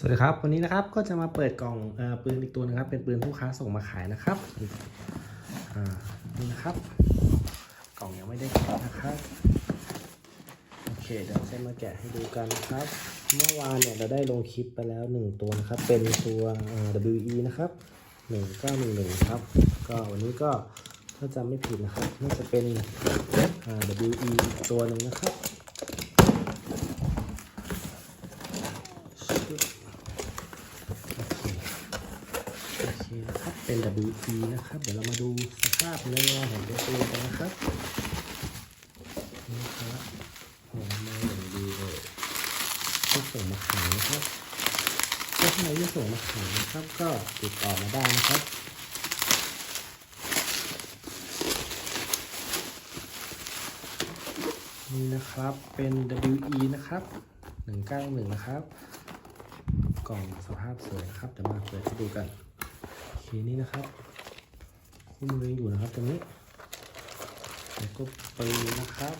สวัสดีครับ วันนี้นะครับก็จะมาเปิดกล่องอปืนอีกตัวนะครับ เป็นปืนผู้ค้าส่งมาขายนะครับนี่นะครับ กล่องยังไม่ได้แกะนะครับโอเคเดี๋ยวจะมาแกะให้ดูกันนะครับ เมื่อวานเนี่ยเราได้ลงคลิปไปแล้วหนึ่งตัวนะครับ เป็นตัว WE นะครับ1911ครับ ก็วันนี้ก็ถ้าจำไม่ผิดนะครับน่าจะเป็น WE ตัวหนึ่งนะครับ โอเคนะครับ เป็น WE นะครับ เดี๋ยวเรามาดูสภาพเนื้องานของตัวปืนกันนะครับนี่ครับโอ้มาอย่างดีเลยที่ส่งมาขายนะครับถ้าใครที่ส่งมาขายนะครับ ก็ติดต่อมาได้นะครับนี่นะครับเป็น WE นะครับ 191 นะครับ กล่องสภาพสวยนะครับ เดี๋ยวมาเปิดให้ดูกัน เคนี่นะครับคู่มือยังอยู่นะครับตรงนี้แล้วก็ปืนนะครับ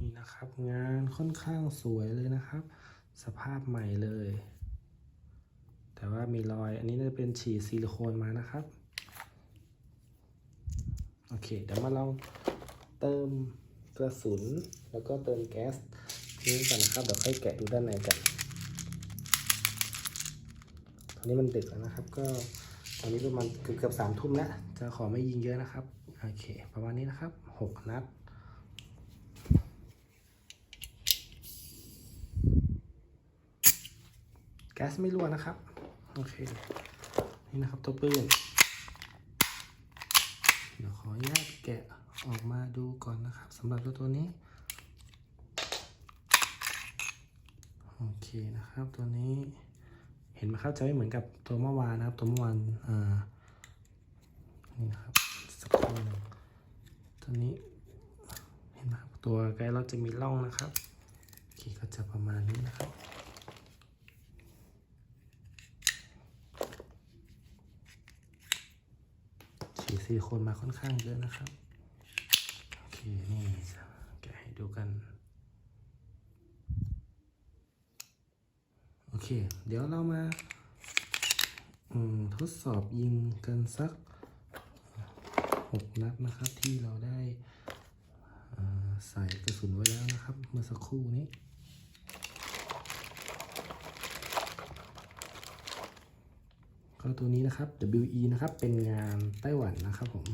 นี่นะครับงานค่อนข้างสวยเลยนะครับ สภาพใหม่เลย แต่ว่ามีรอยอันนี้น่าจะเป็นฉีดซิลิโคนมานะครับโอเคเดี๋ยวมาลองเติมกระสุน แล้วก็เติมแก๊สนี้กันนะครับเดี๋ยวค่อยแกะดูด้านในกัน อนนี้มันดึกแล้วนะครับ ก็ตอนนี้ประมาณเกือบเกือบสามทุ่มแล้ว จะขอไม่ยิงเยอะนะครับ โอเค ประมาณนี้นะครับหกนัดแก๊สไม่รั่วนะครับ โอเค นี่นะครับตัวปืน เดี๋ยวขออนุญาตแกะออกมาดูก่อนนะครับสำหรับตัวตัวนี้ โอเคนะครับตัวนี้ เห็นไหมครับจะไม่เหมือนกับตัวเมื่อวานนะครับ ตัวเมื่อวานอ่านี่นะครับสักครู่หนึ่งตัวนี้เห็นไหมครับตัวไกด์เราจะมีร่องนะครับโอเคก็จะประมาณนี้นะครับฉีดซิลิโคนมาค่อนข้างเยอะนะครับโอเคนี่จะแกะให้ดูกัน โอ เคเดี๋ยวเรามาทดสอบยิงกันสักหกนัดนะครับ ที่เราได้ใส่กระสุนไว้แล้วนะครับ เมื่อสักครู่นี้ก็ตัวนี้นะครับ WE นะครับ เป็นงานไต้หวันนะครับผม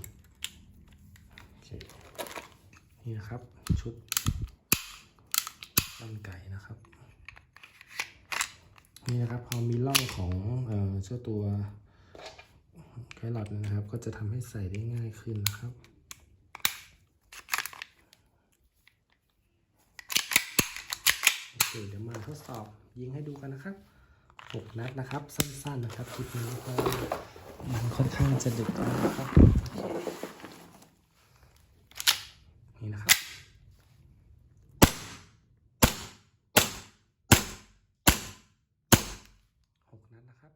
นี่นะครับ ชุดลั่นไก่นะครับ นี่นะครับพอมีร่องของเอ่อเจ้าตัวไกด์หลอดนะครับ ก็จะทำให้ใส่ได้ง่ายขึ้นนะครับโอเคเดี๋ยวมาทดสอบยิงให้ดูกันนะครับหกนัดนะครับ สั้นๆนะครับคลิปนี้เพราะว่ามันค่อนข้างจะดึกนะครับนี่นะครับ หกนัดนะครับ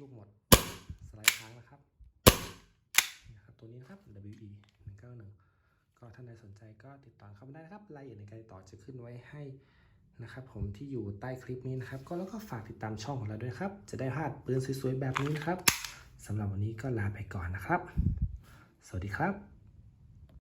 ลูกหมดสไลด์ค้างนะครับนะครับ ตัวนี้นะครับ WE 191 ก็ท่านใดสนใจก็ติดต่อเข้ามาได้นะครับรายละเอียดในการติดต่อจะขึ้นไว้ให้นะครับ ผมที่อยู่ใต้คลิปนี้นะครับ ก็แล้วก็ฝากติดตามช่องของเราด้วยครับ จะได้พลาดปืนสวยๆแบบนี้นะครับสำหรับวันนี้ก็ลาไปก่อนนะครับ สวัสดีครับ